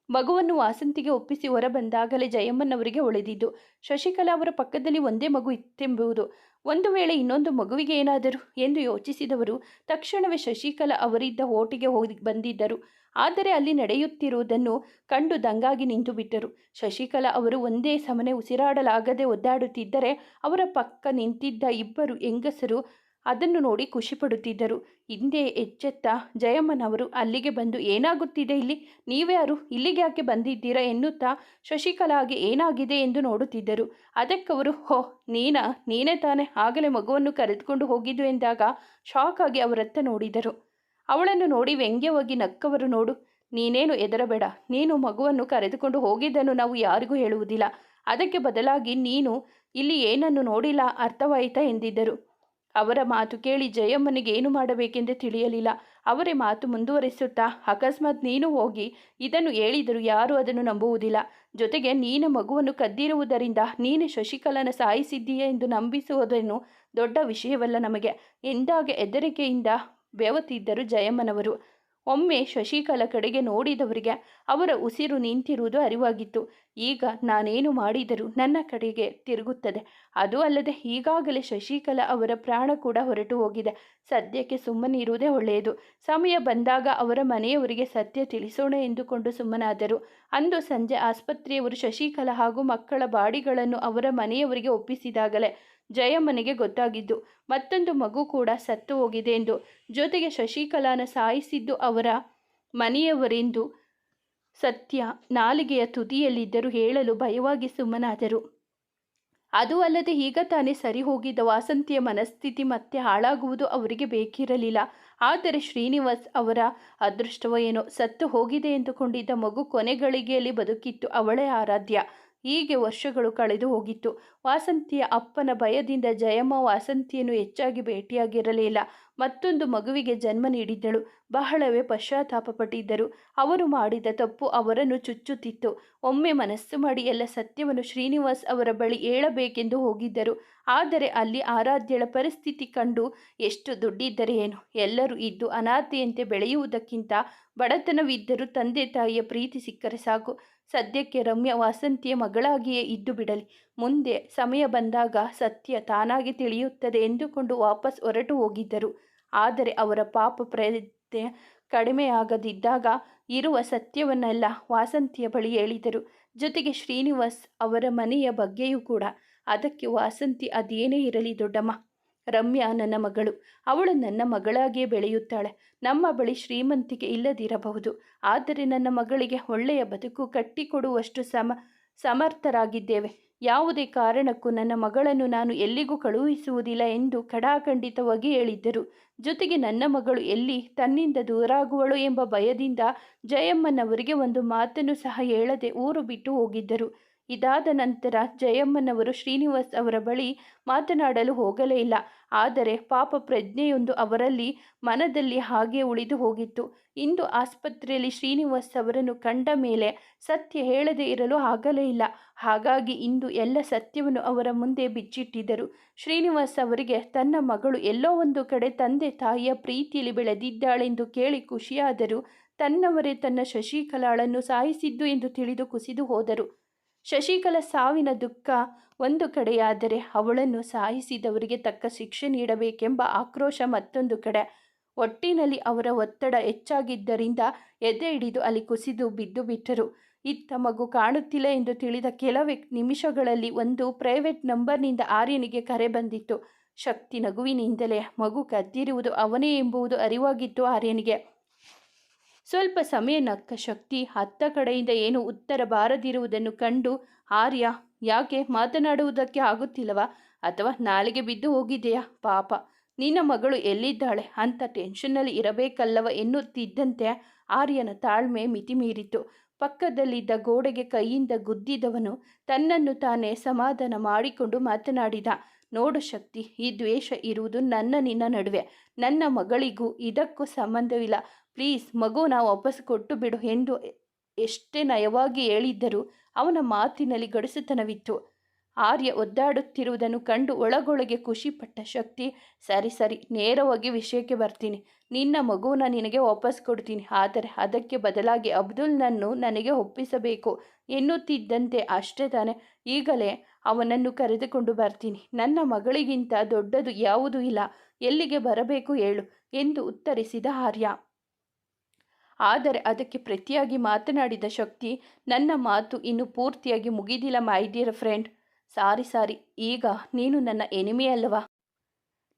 ಮಗುವನ್ನು ವಾಸಂತಿಗೆ ಒಪ್ಪಿಸಿ ಹೊರಬಂದಾಗಲೇ ಜಯಮ್ಮನವರಿಗೆ ಒಳೆದಿದ್ದು ಶಶಿಕಲಾ ಅವರ ಪಕ್ಕದಲ್ಲಿ ಒಂದೇ ಮಗು ಇತ್ತೆಂಬುದು ಒಂದು ವೇಳೆ ಇನ್ನೊಂದು ಮಗುವಿಗೆ ಏನಾದರೂ ಎಂದು ಯೋಚಿಸಿದವರು, ತಕ್ಷಣವೇ ಶಶಿಕಲಾ ಅವರಿದ್ದ ಓಟಿಗೆ ಹೋಗಿ ಬಂದಿದ್ದರು. ಆದರೆ ಅಲ್ಲಿ ನಡೆಯುತ್ತಿರುವುದನ್ನು ಕಂಡು ದಂಗಾಗಿ ನಿಂತುಬಿಟ್ಟರು. ಶಶಿಕಲಾ ಅವರು ಒಂದೇ ಸಮನೆ ಉಸಿರಾಡಲಾಗದೆ ಒದ್ದಾಡುತ್ತಿದ್ದರೆ ಅವರ ಪಕ್ಕ ನಿಂತಿದ್ದ ಇಬ್ಬರು ಹೆಂಗಸರು ಅದನ್ನು ನೋಡಿ ಖುಷಿಪಡುತ್ತಿದ್ದರು ಹಿಂದೆ ಎಚ್ಚೆತ್ತ ಜಯಮ್ಮನವರು ಅಲ್ಲಿಗೆ ಬಂದು ಏನಾಗುತ್ತಿದೆ ಇಲ್ಲಿ? ನೀವ್ಯಾರು ಇಲ್ಲಿಗೆ ಯಾಕೆ ಬಂದಿದ್ದೀರಾ? ಎನ್ನುತ್ತಾ ಶಶಿಕಲಾಗೆ ಏನಾಗಿದೆ ಎಂದು ನೋಡುತ್ತಿದ್ದರು. ಅದಕ್ಕವರು, ಹೋ, ನೀನಾ? ನೀನೇ ತಾನೇ? ಆಗಲೇ ಮಗುವನ್ನು ಕರೆದುಕೊಂಡು ಹೋಗಿದ್ದು ಎಂದಾಗ ಶಾಕ್ ಆಗಿ ಅವರತ್ತ ನೋಡಿದರು. ಅವಳನ್ನು ನೋಡಿ ವ್ಯಂಗ್ಯವಾಗಿ ನಕ್ಕವರು ನೋಡು. ನೀನೇನು ಎದರಬೇಡ ನೀನು ಮಗುವನ್ನು ಕರೆದುಕೊಂಡು ಹೋಗಿದ್ದನ್ನು ನಾವು ಯಾರಿಗೂ ಹೇಳುವುದಿಲ್ಲ. ಅದಕ್ಕೆ ಬದಲಾಗಿ ನೀನು ಇಲ್ಲಿ ಏನನ್ನು ನೋಡಿಲ್ಲ, ಅರ್ಥವಾಯಿತಾ? ಎಂದಿದ್ದರು. ಅವರ ಮಾತು ಕೇಳಿ ಜಯಮ್ಮನಿಗೆ ಏನು ಮಾಡಬೇಕೆಂದು ತಿಳಿಯಲಿಲ್ಲ. ಅವರೇ ಮಾತು ಮುಂದುವರಿಸುತ್ತಾ ಅಕಸ್ಮಾತ್ ನೀನು ಹೋಗಿ ಇದನ್ನು ಹೇಳಿದರೂ ಯಾರೂ ಅದನ್ನು ನಂಬುವುದಿಲ್ಲ. ಜೊತೆಗೆ ನೀನು ಮಗುವನ್ನು ಕದ್ದಿರುವುದರಿಂದ ನೀನು ಶಶಿಕಲನ ಸಾಯಿಸಿದ್ದೀಯಾ ಎಂದು ನಂಬಿಸುವುದನ್ನು ದೊಡ್ಡ ವಿಷಯವಲ್ಲ ನಮಗೆ. ಎಂದಾಗ ಹೆದರಿಕೆಯಿಂದ ಬೆವತಿದ್ದರು ಜಯಮ್ಮನವರು. ಒಮ್ಮೆ ಶಶಿಕಲ ಕಡೆಗೆ ನೋಡಿದವರಿಗೆ ಅವರ ಉಸಿರು ನಿಂತಿರುವುದು ಅರಿವಾಗಿತ್ತು. ಈಗ ನಾನೇನು ಮಾಡಿದರೂ ನನ್ನ ಕಡೆಗೆ ತಿರುಗುತ್ತದೆ. ಅದು ಅಲ್ಲದೆ ಈಗಾಗಲೇ ಶಶಿಕಲ ಅವರ ಪ್ರಾಣ ಕೂಡ ಹೊರಟು ಹೋಗಿದೆ. ಸದ್ಯಕ್ಕೆ ಸುಮ್ಮನಿರುವುದೇ ಒಳ್ಳೆಯದು. ಸಮಯ ಬಂದಾಗ ಅವರ ಮನೆಯವರಿಗೆ ಸತ್ಯ ತಿಳಿಸೋಣ ಎಂದುಕೊಂಡು ಸುಮ್ಮನಾದರು. ಅಂದು ಸಂಜೆ ಆಸ್ಪತ್ರೆಯವರು ಶಶಿಕಲಾ ಹಾಗೂ ಮಕ್ಕಳ ಬಾಡಿಗಳನ್ನು ಅವರ ಮನೆಯವರಿಗೆ ಒಪ್ಪಿಸಿದಾಗಲೇ ಜಯಮ್ಮನಿಗೆ ಗೊತ್ತಾಗಿದ್ದು, ಮತ್ತೊಂದು ಮಗು ಕೂಡ ಸತ್ತು ಹೋಗಿದೆ ಎಂದು ಜೊತೆಗೆ ಶಶಿಕಲಾನ ಸಾಯಿಸಿದ್ದು ಅವರ ಮನೆಯವರೆಂದು ಸತ್ಯ ನಾಲಿಗೆಯ ತುದಿಯಲ್ಲಿದ್ದರೂ ಹೇಳಲು ಭಯವಾಗಿ ಸುಮ್ಮನಾದರು. ಅದು ಅಲ್ಲದೆ ಈಗ ತಾನೇ ಸರಿ ಹೋಗಿದ್ದ ವಾಸಂತಿಯ ಮನಸ್ಥಿತಿ ಮತ್ತೆ ಹಾಳಾಗುವುದು ಅವರಿಗೆ ಬೇಕಿರಲಿಲ್ಲ. ಆದರೆ ಶ್ರೀನಿವಾಸ್ ಅವರ ಅದೃಷ್ಟವೋ ಸತ್ತು ಹೋಗಿದೆ ಎಂದುಕೊಂಡಿದ್ದ ಮಗು ಕೊನೆಗಳಿಗೆಯಲ್ಲಿ ಬದುಕಿತ್ತು, ಅವಳೇ ಆರಾಧ್ಯ. ಹೀಗೆ ವರ್ಷಗಳು ಕಳೆದು ಹೋಗಿತ್ತು. ವಾಸಂತಿಯ ಅಪ್ಪನ ಭಯದಿಂದ ಜಯಮ್ಮ ವಾಸಂತಿಯನ್ನು ಹೆಚ್ಚಾಗಿ ಭೇಟಿಯಾಗಿರಲಿಲ್ಲ. ಮತ್ತೊಂದು ಮಗುವಿಗೆ ಜನ್ಮ ನೀಡಿದ್ದಳು. ಬಹಳವೇ ಪಶ್ಚಾತ್ತಾಪಪಟ್ಟಿದ್ದರು. ಅವರು ಮಾಡಿದ ತಪ್ಪು ಅವರನ್ನು ಚುಚ್ಚುತ್ತಿತ್ತು. ಒಮ್ಮೆ ಮನಸ್ಸು ಮಾಡಿ ಎಲ್ಲ ಸತ್ಯವನ್ನು ಶ್ರೀನಿವಾಸ್ ಅವರ ಬಳಿ ಹೇಳಬೇಕೆಂದು ಹೋಗಿದ್ದರು. ಆದರೆ ಅಲ್ಲಿ ಆರಾಧ್ಯಳ ಪರಿಸ್ಥಿತಿ ಕಂಡು ಎಷ್ಟು ದುಡ್ಡಿದ್ದರೆ ಏನು? ಎಲ್ಲರೂ ಇದ್ದು ಅನಾಥೆಯಂತೆ ಬೆಳೆಯುವುದಕ್ಕಿಂತ ಬಡತನವಿದ್ದರೂ ತಂದೆ ತಾಯಿಯ ಪ್ರೀತಿ ಸಿಕ್ಕರೆ ಸಾಕು. ಸದ್ಯಕ್ಕೆ ರಮ್ಯ ವಾಸಂತಿಯ ಮಗಳಾಗಿಯೇ ಇದ್ದು ಬಿಡಲಿ. ಮುಂದೆ ಸಮಯ ಬಂದಾಗ ಸತ್ಯ ತಾನಾಗಿ ತಿಳಿಯುತ್ತದೆ ಎಂದುಕೊಂಡು ವಾಪಸ್ ಹೊರಟು ಹೋಗಿದ್ದರು. ಆದರೆ ಅವರ ಪಾಪ ಪ್ರಯತ್ನ ಕಡಿಮೆಯಾಗದಿದ್ದಾಗ ಇರುವ ಸತ್ಯವನ್ನೆಲ್ಲ ವಾಸಂತಿಯ ಬಳಿ ಹೇಳಿದರು. ಜೊತೆಗೆ ಶ್ರೀನಿವಾಸ್ ಅವರ ಮನೆಯ ಬಗ್ಗೆಯೂ ಕೂಡ. ಅದಕ್ಕೆ ವಾಸಂತಿ ಅದೇನೇ ಇರಲಿ ದೊಡ್ಡಮ್ಮ. ರಮ್ಯಾ ನನ್ನ ಮಗಳು. ಅವಳು ನನ್ನ ಮಗಳಾಗಿಯೇ ಬೆಳೆಯುತ್ತಾಳೆ. ನಮ್ಮ ಬಳಿ ಶ್ರೀಮಂತಿಕೆ ಇಲ್ಲದಿರಬಹುದು. ಆದರೆ ನನ್ನ ಮಗಳಿಗೆ ಒಳ್ಳೆಯ ಬದುಕು ಕಟ್ಟಿಕೊಡುವಷ್ಟು ಸಮ, ಸಮರ್ಥರಾಗಿದ್ದೇವೆ. ಯಾವುದೇ ಕಾರಣಕ್ಕೂ ನನ್ನ ಮಗಳನ್ನು ನಾನು ಎಲ್ಲಿಗೂ ಕಳುಹಿಸುವುದಿಲ್ಲ ಎಂದು ಖಡಾಖಂಡಿತವಾಗಿ ಹೇಳಿದ್ದರು. ಜೊತೆಗೆ ನನ್ನ ಮಗಳು ಎಲ್ಲಿ ತನ್ನಿಂದ ದೂರಾಗುವಳು ಎಂಬ ಭಯದಿಂದ ಜಯಮ್ಮನವರಿಗೆ ಒಂದು ಮಾತನ್ನು ಸಹ ಹೇಳದೆ ಊರು ಬಿಟ್ಟು ಹೋಗಿದ್ದರು. ಇದಾದ ನಂತರ ಜಯಮ್ಮನವರು ಶ್ರೀನಿವಾಸ್ ಅವರ ಬಳಿ ಮಾತನಾಡಲು ಹೋಗಲೇ ಇಲ್ಲ. ಆದರೆ ಪಾಪ ಪ್ರಜ್ಞೆಯೊಂದು ಅವರಲ್ಲಿ ಮನದಲ್ಲಿ ಹಾಗೆ ಉಳಿದು ಹೋಗಿತ್ತು. ಇಂದು ಆಸ್ಪತ್ರೆಯಲ್ಲಿ ಶ್ರೀನಿವಾಸ್ ಅವರನ್ನು ಕಂಡ ಮೇಲೆ ಸತ್ಯ ಹೇಳದೇ ಇರಲು ಆಗಲೇ ಇಲ್ಲ. ಹಾಗಾಗಿ ಇಂದು ಎಲ್ಲ ಸತ್ಯವನ್ನು ಅವರ ಮುಂದೆ ಬಿಚ್ಚಿಟ್ಟಿದ್ದರು. ಶ್ರೀನಿವಾಸ್ ಅವರಿಗೆ, ತನ್ನ ಮಗಳು ಎಲ್ಲೋ ಒಂದು ಕಡೆ ತಂದೆ ತಾಯಿಯ ಪ್ರೀತಿಯಲ್ಲಿ ಬೆಳೆದಿದ್ದಾಳೆಂದು ಕೇಳಿ ಖುಷಿಯಾದರು ತನ್ನವರೇ ತನ್ನ ಶಶಿಕಲಾಳನ್ನು ಸಾಯಿಸಿದ್ದು ಎಂದು ತಿಳಿದು ಕುಸಿದು ಹೋದರು. ಶಶಿಕಲಾ ಸಾವಿನ ದುಃಖ ಒಂದು ಕಡೆಯಾದರೆ ಅವಳನ್ನು ಸಾಯಿಸಿದವರಿಗೆ ತಕ್ಕ ಶಿಕ್ಷೆ ನೀಡಬೇಕೆಂಬ ಆಕ್ರೋಶ ಮತ್ತೊಂದು ಕಡೆ. ಒಟ್ಟಿನಲ್ಲಿ ಅವರ ಒತ್ತಡ ಹೆಚ್ಚಾಗಿದ್ದರಿಂದ ಎದೆ ಹಿಡಿದು ಅಲ್ಲಿ ಕುಸಿದು ಬಿದ್ದು ಬಿಟ್ಟರು. ಇತ್ತ ಮಗು ಕಾಣುತ್ತಿಲ್ಲ ಎಂದು ತಿಳಿದ ಕೆಲವೇ ನಿಮಿಷಗಳಲ್ಲಿ ಒಂದು ಪ್ರೈವೇಟ್ ನಂಬರ್ನಿಂದ ಆರ್ಯನಿಗೆ ಕರೆ ಬಂದಿತ್ತು. ಶಕ್ತಿ ನಗುವಿನಿಂದಲೇ ಮಗು ಕದ್ದಿರುವುದು ಅವನೇ ಎಂಬುದು ಅರಿವಾಗಿತ್ತು ಆರ್ಯನಿಗೆ. ಸ್ವಲ್ಪ ಸಮಯ ನಕ್ಕ ಶಕ್ತಿ ಹತ್ತ ಕಡೆಯಿಂದ ಏನು ಉತ್ತರ ಬಾರದಿರುವುದನ್ನು ಕಂಡು, ಆರ್ಯ, ಯಾಕೆ ಮಾತನಾಡುವುದಕ್ಕೆ ಆಗುತ್ತಿಲ್ಲವ? ಅಥವಾ ನಾಲಿಗೆ ಬಿದ್ದು ಹೋಗಿದೆಯಾ? ಪಾಪ, ನಿನ್ನ ಮಗಳು ಎಲ್ಲಿದ್ದಾಳೆ? ಅಂತ ಟೆನ್ಷನ್ನಲ್ಲಿ ಇರಬೇಕಲ್ಲವ ಎನ್ನುತ್ತಿದ್ದಂತೆ ಆರ್ಯನ ತಾಳ್ಮೆ ಮಿತಿ ಮೀರಿತು ಪಕ್ಕದಲ್ಲಿದ್ದ ಗೋಡೆಗೆ ಕೈಯಿಂದ ಗುದ್ದಿದವನು ತನ್ನನ್ನು ತಾನೇ ಸಮಾಧಾನ ಮಾಡಿಕೊಂಡು ಮಾತನಾಡಿದ, ನೋಡು ಶಕ್ತಿ, ಈ ದ್ವೇಷ ಇರುವುದು ನನ್ನ ನಿನ್ನ ನಡುವೆ. ನನ್ನ ಮಗಳಿಗೂ ಇದಕ್ಕೂ ಸಂಬಂಧವಿಲ್ಲ. ಪ್ಲೀಸ್ ಮಗುನ ವಾಪಸ್ ಕೊಟ್ಟು ಬಿಡು ಎಂದು ಎಷ್ಟೇ ನಯವಾಗಿ ಹೇಳಿದ್ದರೂ ಅವನ ಮಾತಿನಲ್ಲಿ ಗಡುಸುತನವಿತ್ತು. ಆರ್ಯ ಒದ್ದಾಡುತ್ತಿರುವುದನ್ನು ಕಂಡು ಒಳಗೊಳಗೆ ಖುಷಿಪಟ್ಟ ಶಕ್ತಿ, ಸರಿ ಸರಿ, ನೇರವಾಗಿ ವಿಷಯಕ್ಕೆ ಬರ್ತೀನಿ. ನಿನ್ನ ಮಗುವನ್ನ ನಿನಗೆ ವಾಪಸ್ ಕೊಡ್ತೀನಿ. ಆದರೆ ಅದಕ್ಕೆ ಬದಲಾಗಿ ಅಬ್ದುಲ್ನನ್ನು ನನಗೆ ಒಪ್ಪಿಸಬೇಕು ಎನ್ನುತ್ತಿದ್ದಂತೆ ಅಷ್ಟೇ ತಾನೆ. ಈಗಲೇ ಅವನನ್ನು ಕರೆದುಕೊಂಡು ಬರ್ತೀನಿ. ನನ್ನ ಮಗಳಿಗಿಂತ ದೊಡ್ಡದು ಯಾವುದೂ ಇಲ್ಲ. ಎಲ್ಲಿಗೆ ಬರಬೇಕು ಹೇಳು ಎಂದು ಉತ್ತರಿಸಿದ ಆರ್ಯ. ಆದರೆ ಅದಕ್ಕೆ ಪ್ರತಿಯಾಗಿ ಮಾತನಾಡಿದ ಶಕ್ತಿ, ನನ್ನ ಮಾತು ಇನ್ನು ಪೂರ್ತಿಯಾಗಿ ಮುಗಿದಿಲ್ಲ ಮೈ ಫ್ರೆಂಡ್ ಸಾರಿ ಸಾರಿ. ಈಗ ನೀನು ನನ್ನ ಎನಿಮಿ ಅಲ್ಲವಾ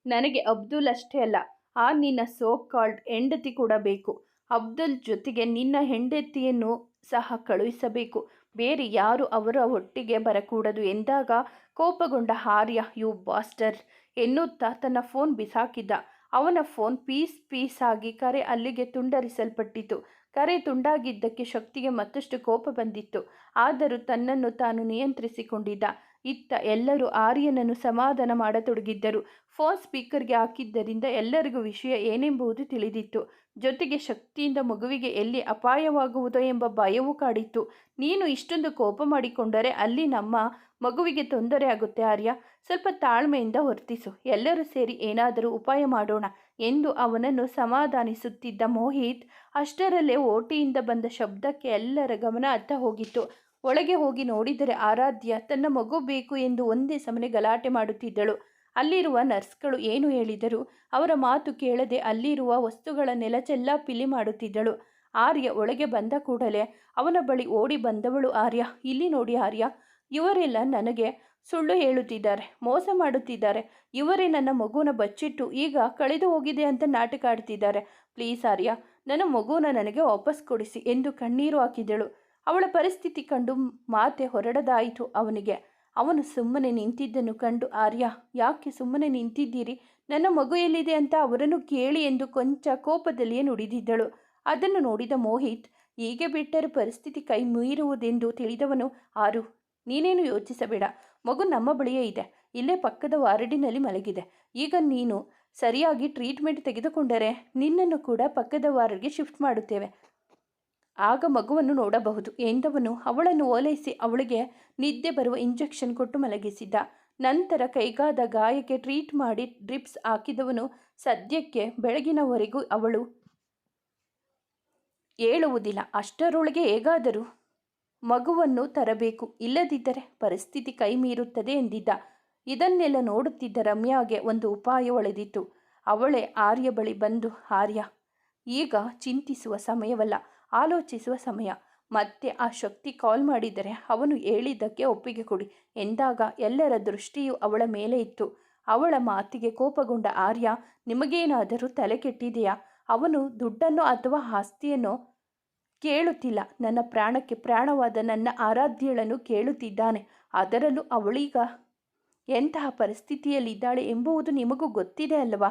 ನನಗೆ ಅಬ್ದುಲ್ ಅಷ್ಟೇ ಅಲ್ಲ, ಆ ನಿನ್ನ ಸೋ ಕಾಲ್ಡ್ ಹೆಂಡತಿ ಕೂಡ ಬೇಕು. ಅಬ್ದುಲ್ ಜೊತೆಗೆ ನಿನ್ನ ಹೆಂಡತಿಯನ್ನು ಸಹ ಕಳುಹಿಸಬೇಕು. ಬೇರೆ ಯಾರು ಅವರ ಒಟ್ಟಿಗೆ ಬರಕೂಡದು ಎಂದಾಗ ಕೋಪಗೊಂಡ ಹಾರ್ಯ ಯು ಬಾಸ್ಟರ್ ಎನ್ನುತ್ತಾ ತನ್ನ ಫೋನ್ ಬಿಸಾಕಿದ್ದ. ಅವನ ಫೋನ್ ಪೀಸ್ ಪೀಸ್ ಆಗಿ ಕರೆ ಅಲ್ಲಿಗೆ ತುಂಡರಿಸಲ್ಪಟ್ಟಿತು. ಕರೆ ತುಂಡಾಗಿದ್ದಕ್ಕೆ ಶಕ್ತಿಗೆ ಮತ್ತಷ್ಟು ಕೋಪ ಬಂದಿತ್ತು. ಆದರೂ ತನ್ನನ್ನು ತಾನು ನಿಯಂತ್ರಿಸಿಕೊಂಡಿದ್ದ. ಇತ್ತ ಎಲ್ಲರೂ ಆರ್ಯನನ್ನು ಸಮಾಧಾನ ಮಾಡತೊಡಗಿದ್ದರು. ಫೋನ್ ಸ್ಪೀಕರ್ಗೆ ಹಾಕಿದ್ದರಿಂದ ಎಲ್ಲರಿಗೂ ವಿಷಯ ಏನೆಂಬುದು ತಿಳಿದಿತ್ತು. ಜೊತೆಗೆ ಶಕ್ತಿಯಿಂದ ಮಗುವಿಗೆ ಎಲ್ಲಿ ಅಪಾಯವಾಗುವುದೋ ಎಂಬ ಭಯವೂ ಕಾಡಿತ್ತು. ನೀನು ಇಷ್ಟೊಂದು ಕೋಪ ಮಾಡಿಕೊಂಡರೆ ಅಲ್ಲಿ ನಮ್ಮ ಮಗುವಿಗೆ ತೊಂದರೆ ಆಗುತ್ತೆ ಆರ್ಯ. ಸ್ವಲ್ಪ ತಾಳ್ಮೆಯಿಂದ ವರ್ತಿಸು ಎಲ್ಲರೂ ಸೇರಿ ಏನಾದರೂ ಉಪಾಯ ಮಾಡೋಣ ಎಂದು ಅವನನ್ನು ಸಮಾಧಾನಿಸುತ್ತಿದ್ದ ಮೋಹಿತ್ ಅಷ್ಟರಲ್ಲೇ ಓಟಿಯಿಂದ ಬಂದ ಶಬ್ದಕ್ಕೆ ಎಲ್ಲರ ಗಮನ ಅತ್ತ ಹೋಗಿತ್ತು. ಒಳಗೆ ಹೋಗಿ ನೋಡಿದರೆ ಆರಾಧ್ಯ ತನ್ನ ಮಗು ಬೇಕು ಎಂದು ಒಂದೇ ಸಮನೆ ಗಲಾಟೆ ಮಾಡುತ್ತಿದ್ದಳು. ಅಲ್ಲಿರುವ ನರ್ಸ್ಗಳು ಏನು ಹೇಳಿದರು ಅವರ ಮಾತು ಕೇಳದೆ ಅಲ್ಲಿರುವ ವಸ್ತುಗಳನ್ನೆಲ್ಲ ಪಿಲಿ ಮಾಡುತ್ತಿದ್ದಳು. ಆರ್ಯ ಒಳಗೆ ಬಂದ ಕೂಡಲೇ ಅವನ ಬಳಿ ಓಡಿ ಬಂದವಳು ಆರ್ಯ. ಇಲ್ಲಿ ನೋಡಿ ಆರ್ಯ, ಇವರೆಲ್ಲ ನನಗೆ ಸುಳ್ಳು ಹೇಳುತ್ತಿದ್ದಾರೆ, ಮೋಸ ಮಾಡುತ್ತಿದ್ದಾರೆ. ಇವರೇ ನನ್ನ ಮಗುನ ಬಚ್ಚಿಟ್ಟು ಈಗ ಕಳೆದು ಹೋಗಿದೆ ಅಂತ ನಾಟಕ ಆಡ್ತಿದ್ದಾರೆ. ಪ್ಲೀಸ್ ಆರ್ಯ, ನನ್ನ ಮಗುನ ನನಗೆ ವಾಪಸ್ ಕೊಡಿಸಿ ಎಂದು ಕಣ್ಣೀರು ಹಾಕಿದಳು. ಅವಳ ಪರಿಸ್ಥಿತಿ ಕಂಡು ಮಾತೆ ಹೊರಡದಾಯಿತು ಅವನಿಗೆ. ಅವನು ಸುಮ್ಮನೆ ನಿಂತಿದ್ದನ್ನು ಕಂಡು, ಆರ್ಯ, ಯಾಕೆ ಸುಮ್ಮನೆ ನಿಂತಿದ್ದೀರಿ? ನನ್ನ ಮಗು ಎಲ್ಲಿದೆ ಅಂತ ಅವರನ್ನು ಕೇಳಿ ಎಂದು ಕೊಂಚ ಕೋಪದಲ್ಲಿಯೇ ನುಡಿದಿದ್ದಳು. ಅದನ್ನು ನೋಡಿದ ಮೋಹಿತ್, ಹೀಗೆ ಬಿಟ್ಟರೆ ಪರಿಸ್ಥಿತಿ ಕೈ ಮೀರುವುದೆಂದು ತಿಳಿದವನು ಆರು ನೀನೇನು ಯೋಚಿಸಬೇಡ. ಮಗು ನಮ್ಮ ಬಳಿಯೇ ಇದೆ. ಇಲ್ಲೇ ಪಕ್ಕದ ವಾರ್ಡಿನಲ್ಲಿ ಮಲಗಿದೆ. ಈಗ ನೀನು ಸರಿಯಾಗಿ ಟ್ರೀಟ್ಮೆಂಟ್ ತೆಗೆದುಕೊಂಡರೆ ನಿನ್ನನ್ನು ಕೂಡ ಪಕ್ಕದ ವಾರ್ಡ್ಗೆ ಶಿಫ್ಟ್ ಮಾಡುತ್ತೇವೆ. ಆಗ ಮಗುವನ್ನು ನೋಡಬಹುದು. ಎಂದವನು ಅವಳನ್ನು ಓಲೈಸಿ ಅವಳಿಗೆ ನಿದ್ದೆ ಬರುವ ಇಂಜೆಕ್ಷನ್ ಕೊಟ್ಟು ಮಲಗಿಸಿದ್ದ. ನಂತರ ಕೈಗಾದ ಗಾಯಕ್ಕೆ ಟ್ರೀಟ್ ಮಾಡಿ ಡ್ರಿಪ್ಸ್ ಹಾಕಿದವನು ಸದ್ಯಕ್ಕೆ ಬೆಳಗಿನವರೆಗೂ ಅವಳು ಹೇಳುವುದಿಲ್ಲ ಅಷ್ಟರೊಳಗೆ ಹೇಗಾದರೂ ಮಗುವನ್ನು ತರಬೇಕು. ಇಲ್ಲದಿದ್ದರೆ ಪರಿಸ್ಥಿತಿ ಕೈ ಮೀರುತ್ತದೆ ಎಂದಿದ್ದ. ಇದನ್ನೆಲ್ಲ ನೋಡುತ್ತಿದ್ದ ರಮ್ಯಾಗೆ ಒಂದು ಉಪಾಯ ಒಳೆದಿತ್ತು. ಅವಳೇ ಆರ್ಯ ಬಳಿ ಬಂದು, ಆರ್ಯ, ಈಗ ಚಿಂತಿಸುವ ಸಮಯವಲ್ಲ, ಆಲೋಚಿಸುವ ಸಮಯ. ಮತ್ತೆ ಆ ಶಕ್ತಿ ಕಾಲ್ ಮಾಡಿದರೆ ಅವನು ಹೇಳಿದ್ದಕ್ಕೆ ಒಪ್ಪಿಗೆ ಕೊಡಿ. ಎಂದಾಗ ಎಲ್ಲರ ದೃಷ್ಟಿಯು ಅವಳ ಮೇಲೆ ಇತ್ತು. ಅವಳ ಮಾತಿಗೆ ಕೋಪಗೊಂಡ ಆರ್ಯ, ನಿಮಗೇನಾದರೂ ತಲೆ ಕೆಟ್ಟಿದೆಯಾ? ಅವನು ದುಡ್ಡನ್ನು ಅಥವಾ ಆಸ್ತಿಯನ್ನು ಕೇಳುತ್ತಿಲ್ಲ. ನನ್ನ ಪ್ರಾಣಕ್ಕೆ ಪ್ರಾಣವಾದ ನನ್ನ ಆರಾಧ್ಯಳನ್ನು ಕೇಳುತ್ತಿದ್ದಾನೆ. ಅದರಲ್ಲೂ ಅವಳೀಗ ಎಂತಹ ಪರಿಸ್ಥಿತಿಯಲ್ಲಿದ್ದಾಳೆ ಎಂಬುವುದು ನಿಮಗೂ ಗೊತ್ತಿದೆ ಅಲ್ಲವಾ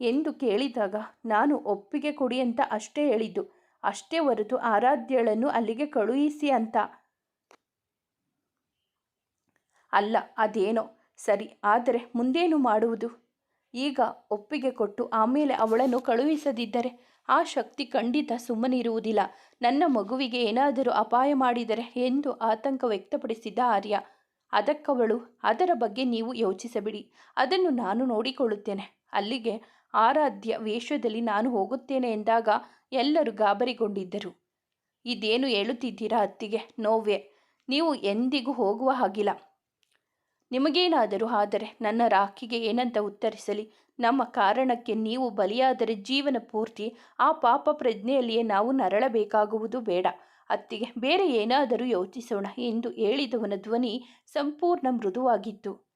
ಎಂದು ಕೇಳಿದಾಗ, ನಾನು ಒಪ್ಪಿಗೆ ಕೊಡಿ ಅಂತ ಅಷ್ಟೇ ಹೇಳಿದ್ದು. ಅಷ್ಟೇ ಹೊರತು ಆರಾಧ್ಯಳನ್ನು ಅಲ್ಲಿಗೆ ಕಳುಹಿಸಿ ಅಂತ. ಅಲ್ಲ, ಅದೇನೋ. ಸರಿ, ಆದರೆ ಮುಂದೇನು ಮಾಡುವುದು? ಈಗ ಒಪ್ಪಿಗೆ ಕೊಟ್ಟು ಆಮೇಲೆ ಅವಳನ್ನು ಕಳುಹಿಸದಿದ್ದರೆ ಆ ಶಕ್ತಿ ಖಂಡಿತ ಸುಮ್ಮನಿರುವುದಿಲ್ಲ. ನನ್ನ ಮಗುವಿಗೆ ಏನಾದರೂ ಅಪಾಯ ಮಾಡಿದರೆ ಎಂದು ಆತಂಕ ವ್ಯಕ್ತಪಡಿಸಿದ್ದ ಆರ್ಯ, ಅದಕ್ಕವಳು, ಅದರ ಬಗ್ಗೆ ನೀವು ಯೋಚಿಸಬಿಡಿ. ಅದನ್ನು ನಾನು ನೋಡಿಕೊಳ್ಳುತ್ತೇನೆ. ಅಲ್ಲಿಗೆ ಆರಾಧ್ಯ ವೇಷದಲ್ಲಿ ನಾನು ಹೋಗುತ್ತೇನೆ ಎಂದಾಗ ಎಲ್ಲರೂ ಗಾಬರಿಗೊಂಡಿದ್ದರು. ಇದೇನು ಹೇಳುತ್ತಿದ್ದೀರಾ ಅತ್ತಿಗೆ? ನೋವೇ ನೀವು ಎಂದಿಗೂ ಹೋಗುವ ಹಾಗಿಲ್ಲ. ನಿಮಗೇನಾದರೂ ಆದರೆ ನನ್ನ ರಾಖಿಗೆ ಏನಂತ ಉತ್ತರಿಸಲಿ? ನಮ್ಮ ಕಾರಣಕ್ಕೆ ನೀವು ಬಲಿಯಾದರೆ ಜೀವನ ಪೂರ್ತಿ ಆ ಪಾಪ ಪ್ರಜ್ಞೆಯಲ್ಲಿಯೇ ನಾವು ನರಳಬೇಕಾಗುವುದು ಬೇಡ. ಅತ್ತಿಗೆ ಬೇರೆ ಏನಾದರೂ ಯೋಚಿಸೋಣ ಎಂದು ಹೇಳಿದವನ ಧ್ವನಿ ಸಂಪೂರ್ಣ ಮೃದುವಾಗಿತ್ತು.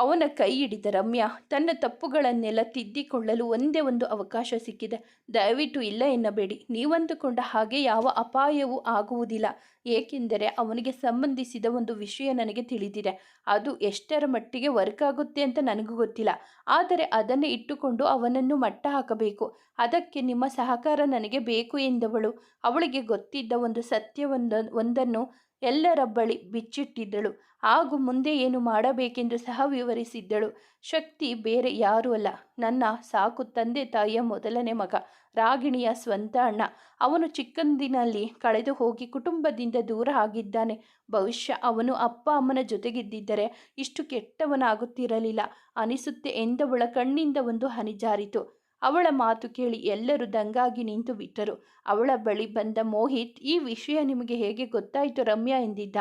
ಅವನ ಕೈ ಹಿಡಿದ ರಮ್ಯಾ ತನ್ನ ತಪ್ಪುಗಳನ್ನೆಲ್ಲ ತಿದ್ದಿಕೊಳ್ಳಲು ಒಂದೇ ಒಂದು ಅವಕಾಶ ಸಿಕ್ಕಿದೆ. ದಯವಿಟ್ಟು ಇಲ್ಲ ಎನ್ನಬೇಡಿ. ನೀವಂದುಕೊಂಡ ಹಾಗೆ ಯಾವ ಅಪಾಯವೂ ಆಗುವುದಿಲ್ಲ. ಏಕೆಂದರೆ ಅವನಿಗೆ ಸಂಬಂಧಿಸಿದ ಒಂದು ವಿಷಯ ನನಗೆ ತಿಳಿದಿದೆ. ಅದು ಎಷ್ಟರ ಮಟ್ಟಿಗೆ ವರ್ಕ್ ಆಗುತ್ತೆ ಅಂತ ನನಗೂ ಗೊತ್ತಿಲ್ಲ. ಆದರೆ ಅದನ್ನು ಇಟ್ಟುಕೊಂಡು ಅವನನ್ನು ಮಟ್ಟ ಹಾಕಬೇಕು. ಅದಕ್ಕೆ ನಿಮ್ಮ ಸಹಕಾರ ನನಗೆ ಬೇಕು ಎಂದವಳು. ಅವಳಿಗೆ ಗೊತ್ತಿದ್ದ ಒಂದು ಸತ್ಯವೊಂದ, ಒಂದನ್ನು ಎಲ್ಲರ ಬಳಿ ಬಿಚ್ಚಿಟ್ಟಿದ್ದಳು. ಹಾಗೂ ಮುಂದೆ ಏನು ಮಾಡಬೇಕೆಂದು ಸಹ ವಿವರಿಸಿದ್ದಳು. ಶಕ್ತಿ ಬೇರೆ ಯಾರೂ ಅಲ್ಲ. ನನ್ನ ಸಾಕು ತಂದೆ ತಾಯಿಯ ಮೊದಲನೇ ಮಗ, ರಾಗಿಣಿಯ ಸ್ವಂತ ಅಣ್ಣ. ಅವನು ಚಿಕ್ಕಂದಿನಲ್ಲಿ ಕಳೆದು ಹೋಗಿ ಕುಟುಂಬದಿಂದ ದೂರ ಆಗಿದ್ದಾನೆ. ಭವಿಷ್ಯ ಅವನು ಅಪ್ಪ ಅಮ್ಮನ ಜೊತೆಗಿದ್ದಿದ್ದರೆ ಇಷ್ಟು ಕೆಟ್ಟವನಾಗುತ್ತಿರಲಿಲ್ಲ. ಅನಿಸುತ್ತೆ ಎಂದವಳ ಕಣ್ಣಿಂದ ಒಂದು ಹನಿ ಜಾರಿತು. ಅವಳ ಮಾತು ಕೇಳಿ ಎಲ್ಲರೂ ದಂಗಾಗಿ ನಿಂತು ಬಿಟ್ಟರು. ಅವಳ ಬಳಿ ಬಂದ ಮೋಹಿತ್, ಈ ವಿಷಯ ನಿಮಗೆ ಹೇಗೆ ಗೊತ್ತಾಯಿತು ರಮ್ಯಾ ಎಂದಿದ್ದ?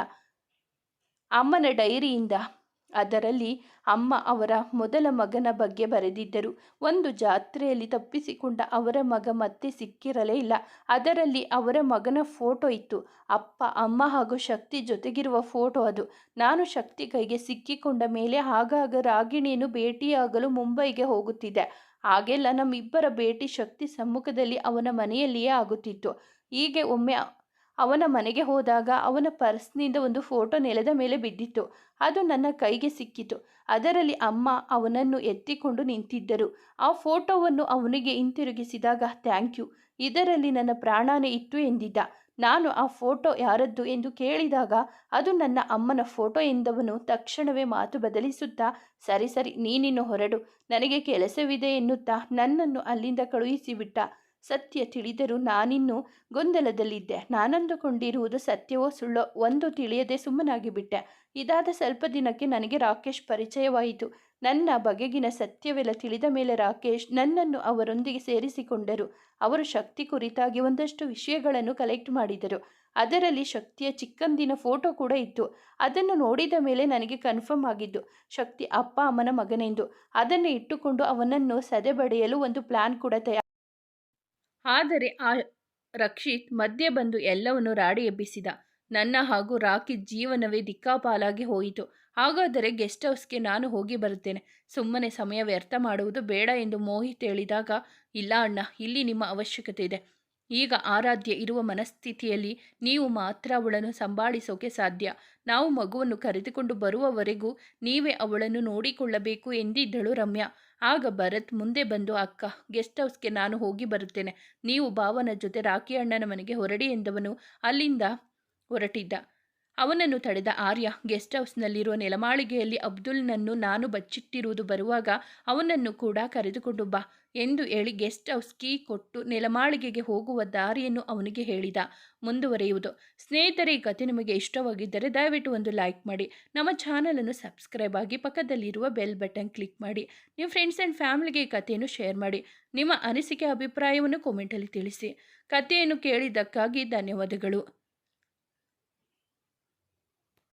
ಅಮ್ಮನ ಡೈರಿಯಿಂದ. ಅದರಲ್ಲಿ ಅಮ್ಮ ಅವರ ಮೊದಲ ಮಗನ ಬಗ್ಗೆ ಬರೆದಿದ್ದರು. ಒಂದು ಜಾತ್ರೆಯಲ್ಲಿ ತಪ್ಪಿಸಿಕೊಂಡ ಅವರ ಮಗ ಮತ್ತೆ ಸಿಕ್ಕಿರಲೇ ಇಲ್ಲ. ಅದರಲ್ಲಿ ಅವರ ಮಗನ ಫೋಟೋ ಇತ್ತು. ಅಪ್ಪ, ಅಮ್ಮ ಹಾಗೂ ಶಕ್ತಿ ಜೊತೆಗಿರುವ ಫೋಟೋ ಅದು. ನಾನು ಶಕ್ತಿ ಕೈಗೆ ಸಿಕ್ಕಿಕೊಂಡ ಮೇಲೆ ಆಗಾಗ ರಾಗಿಣಿಯನ್ನು ಭೇಟಿಯಾಗಲು ಮುಂಬೈಗೆ ಹೋಗುತ್ತಿದ್ದೆ. ಹಾಗೆಲ್ಲ ನಮ್ಮಿಬ್ಬರ ಭೇಟಿ ಶಕ್ತಿ ಸಮ್ಮುಖದಲ್ಲಿ ಅವನ ಮನೆಯಲ್ಲಿಯೇ ಆಗುತ್ತಿತ್ತು. ಹೀಗೆ ಒಮ್ಮೆ ಅವನ ಮನೆಗೆ ಹೋದಾಗ ಅವನ ಪರ್ಸ್ನಿಂದ ಒಂದು ಫೋಟೋ ನೆಲದ ಮೇಲೆ ಬಿದ್ದಿತ್ತು. ಅದು ನನ್ನ ಕೈಗೆ ಸಿಕ್ಕಿತು. ಅದರಲ್ಲಿ ಅಮ್ಮ ಅವನನ್ನು ಎತ್ತಿಕೊಂಡು ನಿಂತಿದ್ದರು. ಆ ಫೋಟೋವನ್ನು ಅವನಿಗೆ ಹಿಂತಿರುಗಿಸಿದಾಗ, ಥ್ಯಾಂಕ್ ಯು. ಇದರಲ್ಲಿ ನನ್ನ ಪ್ರಾಣನೇ ಇತ್ತು ಎಂದಿದ್ದ. ನಾನು ಆ ಫೋಟೋ ಯಾರದ್ದು ಎಂದು ಕೇಳಿದಾಗ ಅದು ನನ್ನ ಅಮ್ಮನ ಫೋಟೋ ಎಂದವನು ತಕ್ಷಣವೇ ಮಾತು ಬದಲಿಸುತ್ತಾ, ಸರಿ ಸರಿ, ನೀನಿನ್ನು ಹೊರಡು, ನನಗೆ ಕೆಲಸವಿದೆ ಎನ್ನುತ್ತಾ ನನ್ನನ್ನು ಅಲ್ಲಿಂದ ಕಳುಹಿಸಿಬಿಟ್ಟ. ಸತ್ಯ ತಿಳಿದರೂ ನಾನಿನ್ನು ಗೊಂದಲದಲ್ಲಿದ್ದೆ. ನಾನಂದುಕೊಂಡಿರುವುದು ಸತ್ಯವೋ ಸುಳ್ಳೋ ಒಂದು ತಿಳಿಯದೆ ಸುಮ್ಮನಾಗಿಬಿಟ್ಟೆ. ಇದಾದ ಸ್ವಲ್ಪ ದಿನಕ್ಕೆ ನನಗೆ ರಾಕೇಶ್ ಪರಿಚಯವಾಯಿತು. ನನ್ನ ಬಗೆಗಿನ ಸತ್ಯವೆಲ್ಲ ತಿಳಿದ ಮೇಲೆ ರಾಕೇಶ್ ನನ್ನನ್ನು ಅವರೊಂದಿಗೆ ಸೇರಿಸಿಕೊಂಡರು. ಅವರು ಶಕ್ತಿ ಕುರಿತಾಗಿ ಒಂದಷ್ಟು ವಿಷಯಗಳನ್ನು ಕಲೆಕ್ಟ್ ಮಾಡಿದರು. ಅದರಲ್ಲಿ ಶಕ್ತಿಯ ಚಿಕ್ಕಂದಿನ ಫೋಟೋ ಕೂಡ ಇತ್ತು. ಅದನ್ನು ನೋಡಿದ ಮೇಲೆ ನನಗೆ ಕನ್ಫರ್ಮ್ ಆಗಿದ್ದು, ಶಕ್ತಿ ಅಪ್ಪ ಅಮ್ಮನ ಮಗನೆಂದು. ಅದನ್ನು ಇಟ್ಟುಕೊಂಡು ಅವನನ್ನು ಸದೆಬಡೆಯಲು ಒಂದು ಪ್ಲಾನ್ ಕೂಡ ತಯಾರು ಆದರೆ ಆ ರಕ್ಷಿತ್ ಮಧ್ಯೆ ಬಂದು ಎಲ್ಲವನ್ನು ರಾಡಿ ಎಬ್ಬಿಸಿದ. ನನ್ನ ಹಾಗೂ ರಾಕಿ ಜೀವನವೇ ದಿಕ್ಕಾಪಾಲಾಗಿ ಹೋಯಿತು. ಹಾಗಾದರೆ ಗೆಸ್ಟ್ ಹೌಸ್ಗೆ ನಾನು ಹೋಗಿ ಬರುತ್ತೇನೆ. ಸುಮ್ಮನೆ ಸಮಯ ವ್ಯರ್ಥ ಮಾಡುವುದು ಬೇಡ ಎಂದು ಮೋಹಿತ್ ಹೇಳಿದಾಗ, ಇಲ್ಲ ಅಣ್ಣ, ಇಲ್ಲಿ ನಿಮ್ಮ ಅವಶ್ಯಕತೆ ಇದೆ. ಈಗ ಆರಾಧ್ಯ ಇರುವ ಮನಸ್ಥಿತಿಯಲ್ಲಿ ನೀವು ಮಾತ್ರ ಅವಳನ್ನು ಸಂಭಾಳಿಸೋಕೆ ಸಾಧ್ಯ. ನಾವು ಮಗುವನ್ನು ಕರೆದುಕೊಂಡು ಬರುವವರೆಗೂ ನೀವೇ ಅವಳನ್ನು ನೋಡಿಕೊಳ್ಳಬೇಕು ಎಂದಿದ್ದಳು ರಮ್ಯಾ. ಆಗ ಭರತ್ ಮುಂದೆ ಬಂದು, ಅಕ್ಕ, ಗೆಸ್ಟ್ ಹೌಸ್ಗೆ ನಾನು ಹೋಗಿ ಬರುತ್ತೇನೆ. ನೀವು ಭಾವನ ಜೊತೆ ರಾಖಿ ಅಣ್ಣನ ಮನೆಗೆ ಹೊರಡಿ ಎಂದವನು ಅಲ್ಲಿಂದ ಹೊರಟಿದ್ದ. ಅವನನ್ನು ತಡೆದ ಆರ್ಯ ಗೆಸ್ಟ್ ಹೌಸ್ನಲ್ಲಿರುವ ನೆಲಮಾಳಿಗೆಯಲ್ಲಿ ಅಬ್ದುಲ್ನನ್ನು ನಾನು ಬಚ್ಚಿಟ್ಟಿರುವುದು ಬರುವಾಗ ಅವನನ್ನು ಕೂಡ ಕರೆದುಕೊಂಡು ಬಾ ಎಂದು ಹೇಳಿ ಗೆಸ್ಟ್ ಹೌಸ್ ಕೀ ಕೊಟ್ಟು ನೆಲಮಾಳಿಗೆಗೆ ಹೋಗುವ ದಾರಿಯನ್ನು ಅವನಿಗೆ ಹೇಳಿದ. ಮುಂದುವರಿಯುವುದು. ಸ್ನೇಹಿತರೆ, ಈ ಕಥೆ ನಿಮಗೆ ಇಷ್ಟವಾಗಿದ್ದರೆ ದಯವಿಟ್ಟು ಒಂದು ಲೈಕ್ ಮಾಡಿ. ನಮ್ಮ ಚಾನಲನ್ನು ಸಬ್ಸ್ಕ್ರೈಬ್ ಆಗಿ ಪಕ್ಕದಲ್ಲಿರುವ ಬೆಲ್ ಬಟನ್ ಕ್ಲಿಕ್ ಮಾಡಿ. ನಿಮ್ಮ ಫ್ರೆಂಡ್ಸ್ ಆ್ಯಂಡ್ ಫ್ಯಾಮಿಲಿಗೆ ಈ ಕಥೆಯನ್ನು ಶೇರ್ ಮಾಡಿ. ನಿಮ್ಮ ಅನಿಸಿಕೆ, ಅಭಿಪ್ರಾಯವನ್ನು ಕಮೆಂಟಲ್ಲಿ ತಿಳಿಸಿ. ಕಥೆಯನ್ನು ಕೇಳಿದ್ದಕ್ಕಾಗಿ ಧನ್ಯವಾದಗಳು.